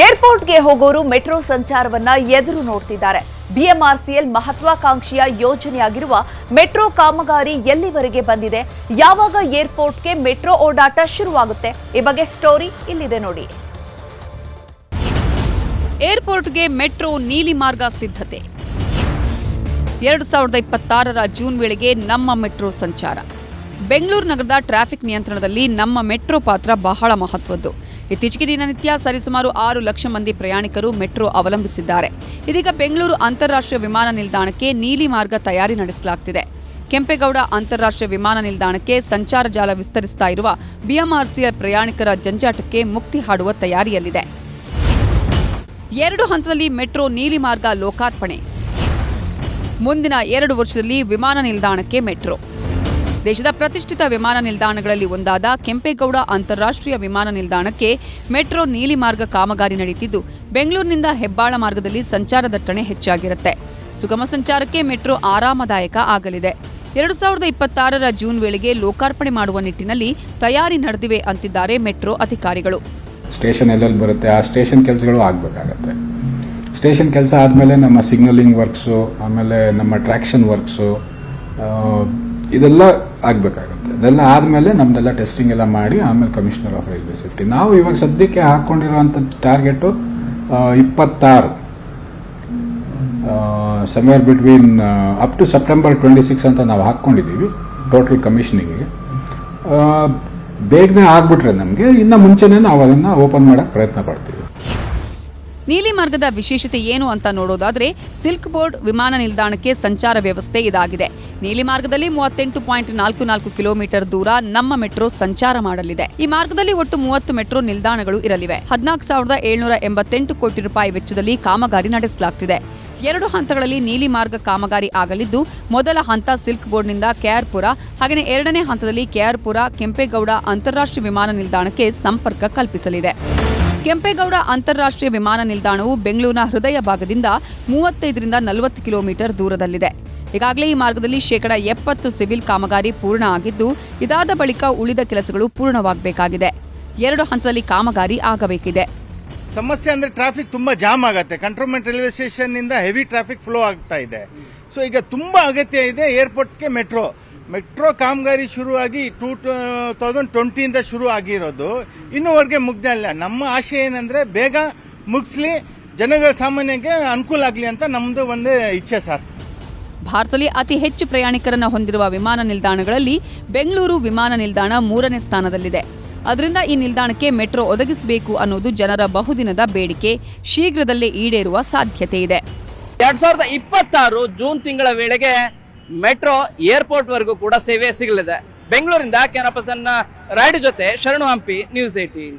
ಏರ್ಪೋರ್ಟ್ಗೆ ಹೋಗೋರು ಮೆಟ್ರೋ ಸಂಚಾರವನ್ನ ಎದುರು ನೋಡ್ತಿದ್ದಾರೆ. ಬಿಎಂಆರ್ಸಿಎಲ್ ಮಹತ್ವಾಕಾಂಕ್ಷಿಯ ಯೋಜನೆಯಾಗಿರುವ ಮೆಟ್ರೋ ಕಾಮಗಾರಿ ಎಲ್ಲಿವರೆಗೆ ಬಂದಿದೆ? ಯಾವಾಗ ಏರ್ಪೋರ್ಟ್ಗೆ ಮೆಟ್ರೋ ಓಡಾಟ ಶುರುವಾಗುತ್ತೆ? ಈ ಬಗ್ಗೆ ಸ್ಟೋರಿ ಇಲ್ಲಿದೆ ನೋಡಿ. ಏರ್ಪೋರ್ಟ್ಗೆ ಮೆಟ್ರೋ ನೀಲಿ ಮಾರ್ಗ ಸಿದ್ಧತೆ. ಎರಡು ಸಾವಿರದ ಇಪ್ಪತ್ತಾರರ ಜೂನ್ ವೇಳೆಗೆ ನಮ್ಮ ಮೆಟ್ರೋ ಸಂಚಾರ. ಬೆಂಗಳೂರು ನಗರದ ಟ್ರಾಫಿಕ್ ನಿಯಂತ್ರಣದಲ್ಲಿ ನಮ್ಮ ಮೆಟ್ರೋ ಪಾತ್ರ ಬಹಳ ಮಹತ್ವದ್ದು. ಇತ್ತೀಚೆಗೆ ದಿನನಿತ್ಯ ಸರಿಸುಮಾರು ಆರು ಲಕ್ಷ ಮಂದಿ ಪ್ರಯಾಣಿಕರು ಮೆಟ್ರೋ ಅವಲಂಬಿಸಿದ್ದಾರೆ. ಇದೀಗ ಬೆಂಗಳೂರು ಅಂತಾರಾಷ್ಟ್ರೀಯ ವಿಮಾನ ನಿಲ್ದಾಣಕ್ಕೆ ನೀಲಿ ಮಾರ್ಗ ತಯಾರಿ ನಡೆಸಲಾಗ್ತಿದೆ. ಕೆಂಪೇಗೌಡ ಅಂತಾರಾಷ್ಟ್ರೀಯ ವಿಮಾನ ನಿಲ್ದಾಣಕ್ಕೆ ಸಂಚಾರ ಜಾಲ ವಿಸ್ತರಿಸ್ತಾ ಇರುವ ಬಿಎಂಆರ್ಸಿಯ ಪ್ರಯಾಣಿಕರ ಜಂಜಾಟಕ್ಕೆ ಮುಕ್ತಿ ಹಾಡುವ ತಯಾರಿಯಲ್ಲಿದೆ. ಎರಡು ಹಂತದಲ್ಲಿ ಮೆಟ್ರೋ ನೀಲಿ ಮಾರ್ಗ ಲೋಕಾರ್ಪಣೆ. ಮುಂದಿನ ಎರಡು ವರ್ಷದಲ್ಲಿ ವಿಮಾನ ನಿಲ್ದಾಣಕ್ಕೆ ಮೆಟ್ರೋ. ದೇಶದ ಪ್ರತಿಷ್ಠಿತ ವಿಮಾನ ನಿಲ್ದಾಣಗಳಲ್ಲಿ ಒಂದಾದ ಕೆಂಪೇಗೌಡ ಅಂತಾರಾಷ್ಟ್ರೀಯ ವಿಮಾನ ನಿಲ್ದಾಣಕ್ಕೆ ಮೆಟ್ರೋ ನೀಲಿ ಮಾರ್ಗ ಕಾಮಗಾರಿ ನಡೆಯುತ್ತಿದ್ದು ಬೆಂಗಳೂರಿನಿಂದ ಹೆಬ್ಬಾಳ ಮಾರ್ಗದಲ್ಲಿ ಸಂಚಾರ ದಟ್ಟಣೆ ಹೆಚ್ಚಾಗಿರುತ್ತೆ. ಸುಗಮ ಸಂಚಾರಕ್ಕೆ ಮೆಟ್ರೋ ಆರಾಮದಾಯಕ ಆಗಲಿದೆ. ಎರಡು ಸಾವಿರದ ಇಪ್ಪತ್ತಾರರ ಜೂನ್ ವೇಳೆಗೆ ಲೋಕಾರ್ಪಣೆ ಮಾಡುವ ನಿಟ್ಟಿನಲ್ಲಿ ತಯಾರಿ ನಡೆದಿವೆ ಅಂತಿದ್ದಾರೆ ಮೆಟ್ರೋ ಅಧಿಕಾರಿಗಳು. ಸ್ಟೇಷನ್ ಎಲ್ಲೆಲ್ಲಿ ಬರುತ್ತೆ? ಆ ಸ್ಟೇಷನ್ ಕೆಲಸಗಳು ಆಗಬೇಕಾಗತ್ತೆ. ಸ್ಟೇಷನ್ ಕೆಲಸ ಆದಮೇಲೆ ನಮ್ಮ ಸಿಗ್ನಲಿಂಗ್ ವರ್ಕ್ಸು, ಆಮೇಲೆ ನಮ್ಮ ಟ್ರ್ಯಾಕ್ಷನ್ ವರ್ಕ್ಸು ಇದೆಲ್ಲ ಆಗಬೇಕಾಗುತ್ತೆ. ಅದೆಲ್ಲ ಆದಮೇಲೆ ನಮ್ದೆಲ್ಲ ಟೆಸ್ಟಿಂಗ್ ಎಲ್ಲ ಮಾಡಿ ಆಮೇಲೆ ಕಮಿಷನರ್ ಆಫ್ ರೈಲ್ವೆ ಸೇಫ್ಟಿ ನಾವು ಇವಾಗ ಸದ್ಯಕ್ಕೆ ಹಾಕೊಂಡಿರುವಂತ ಟಾರ್ಗೆಟು ಇಪ್ಪತ್ತಾರು. Somewhere between up to September twenty six ಅಂತ ನಾವು ಹಾಕ್ಕೊಂಡಿದ್ದೀವಿ ಟೋಟಲ್ ಕಮಿಷನಿಂಗಿಗೆ ಬೇಗನೆ ಆಗ್ಬಿಟ್ರೆ ನಮಗೆ ಇನ್ನು ಮುಂಚೆನೇ ನಾವು ಅದನ್ನು ಓಪನ್ ಮಾಡಕ್ಕೆ ಪ್ರಯತ್ನ ಪಡ್ತೀವಿ. ನೀಲಿ ಮಾರ್ಗದ ವಿಶೇಷತೆ ಏನು ಅಂತ ನೋಡೋದಾದ್ರೆ, ಸಿಲ್ಕ್ ಬೋರ್ಡ್ ವಿಮಾನ ನಿಲ್ದಾಣಕ್ಕೆ ಸಂಚಾರ ವ್ಯವಸ್ಥೆ ಇದಾಗಿದೆ. ನೀಲಿ ಮಾರ್ಗದಲ್ಲಿ ಮೂವತ್ತೆಂಟು ಪಾಯಿಂಟ್ ನಾಲ್ಕು ನಾಲ್ಕು ಕಿಲೋಮೀಟರ್ ದೂರ ನಮ್ಮ ಮೆಟ್ರೋ ಸಂಚಾರ ಮಾಡಲಿದೆ. ಈ ಮಾರ್ಗದಲ್ಲಿ ಒಟ್ಟು ಮೂವತ್ತು ಮೆಟ್ರೋ ನಿಲ್ದಾಣಗಳು ಇರಲಿವೆ. ಹದಿನಾಲ್ಕು ಸಾವಿರದ ಏಳ್ನೂರ ಎಂಬತ್ತೆಂಟು ಕೋಟಿ ರೂಪಾಯಿ ವೆಚ್ಚದಲ್ಲಿ ಕಾಮಗಾರಿ ನಡೆಸಲಾಗ್ತಿದೆ. ಎರಡು ಹಂತಗಳಲ್ಲಿ ನೀಲಿ ಮಾರ್ಗ ಕಾಮಗಾರಿ ಆಗಲಿದ್ದು, ಮೊದಲ ಹಂತ ಸಿಲ್ಕ್ ಬೋರ್ಡ್ನಿಂದ ಕೆಆರ್ಪುರ ಹಾಗೆಯೇ ಎರಡನೇ ಹಂತದಲ್ಲಿ ಕೆಆರ್ಪುರ, ಕೆಂಪೇಗೌಡ ಅಂತಾರಾಷ್ಟ್ರೀಯ ವಿಮಾನ ನಿಲ್ದಾಣಕ್ಕೆ ಸಂಪರ್ಕ ಕಲ್ಪಿಸಲಿದೆ. ಕೆಂಪೇಗೌಡ ಅಂತಾರಾಷ್ಟ್ರೀಯ ವಿಮಾನ ನಿಲ್ದಾಣವು ಬೆಂಗಳೂರಿನ ಹೃದಯ ಭಾಗದಿಂದ ಮೂವತ್ತೈದರಿಂದ ನಲವತ್ತು ಕಿಲೋಮೀಟರ್ ದೂರದಲ್ಲಿದೆ. ಈಗಾಗಲೇ ಈ ಮಾರ್ಗದಲ್ಲಿ ಶೇಕಡಾ ಎಪ್ಪತ್ತು ಸಿವಿಲ್ ಕಾಮಗಾರಿ ಪೂರ್ಣ ಆಗಿದ್ದು, ಇದಾದ ಬಳಿಕ ಉಳಿದ ಕೆಲಸಗಳು ಪೂರ್ಣವಾಗಬೇಕಾಗಿದೆ. ಎರಡು ಹಂತದಲ್ಲಿ ಕಾಮಗಾರಿ ಆಗಬೇಕಿದೆ. ಸಮಸ್ಯೆ ಅಂದ್ರೆ ಟ್ರಾಫಿಕ್ ತುಂಬಾ ಜಾಮ್ ಆಗುತ್ತೆ. ಕಂಟ್ರೋನ್ಮೆಂಟ್ ರೈಲ್ವೆ ಸ್ಟೇಷನ್ನಿಂದ ಹೆವಿ ಟ್ರಾಫಿಕ್ ಫ್ಲೋ ಆಗ್ತಾ ಇದೆ. ಸೊ ಈಗ ತುಂಬಾ ಅಗತ್ಯ ಇದೆ ಏರ್ಪೋರ್ಟ್ಗೆ ಮೆಟ್ರೋ ಮೆಟ್ರೋ ಕಾಮಗಾರಿ ಶುರುವಾಗಿ ಟೂ ತೌಸಂಡ್ ಟ್ವೆಂಟಿಯಿಂದ ಶುರು ಆಗಿರೋದು. ಇನ್ನೂವರೆಗೆ ಮುಗ್ದಲ್ಲ. ನಮ್ಮ ಆಶೆ ಏನಂದ್ರೆ ಬೇಗ ಮುಗಿಸ್ಲಿ. ಜನಗಳ ಸಾಮಾನ್ಯಕ್ಕೆ ಅನುಕೂಲ ಆಗಲಿ ಅಂತ ನಮ್ದು ಒಂದು ಇಚ್ಛೆ ಸರ್. ಭಾರತದಲ್ಲಿ ಅತಿ ಹೆಚ್ಚು ಪ್ರಯಾಣಿಕರನ್ನು ಹೊಂದಿರುವ ವಿಮಾನ ನಿಲ್ದಾಣಗಳಲ್ಲಿ ಬೆಂಗಳೂರು ವಿಮಾನ ನಿಲ್ದಾಣ ಮೂರನೇ ಸ್ಥಾನದಲ್ಲಿದೆ. ಅದರಿಂದ ಈ ನಿಲ್ದಾಣಕ್ಕೆ ಮೆಟ್ರೋ ಒದಗಿಸಬೇಕು ಅನ್ನೋದು ಜನರ ಬಹುದಿನದ ಬೇಡಿಕೆ. ಶೀಘ್ರದಲ್ಲೇ ಈಡೇರುವ ಸಾಧ್ಯತೆ ಇದೆ. ಎರಡ್ ಸಾವಿರದ ಇಪ್ಪತ್ತಾರು ಜೂನ್ ತಿಂಗಳ ವೇಳೆಗೆ ಮೆಟ್ರೋ ಏರ್ಪೋರ್ಟ್ ವರೆಗೂ ಕೂಡ ಸೇವೆ ಸಿಗಲಿದೆ. ಬೆಂಗಳೂರಿಂದ ಕ್ಯಾನಪಸನ್ನ ರೈಡ್ ಜೊತೆ ಶರಣು ಹಂಪಿ, ನ್ಯೂಸ್ ಏಟೀನ್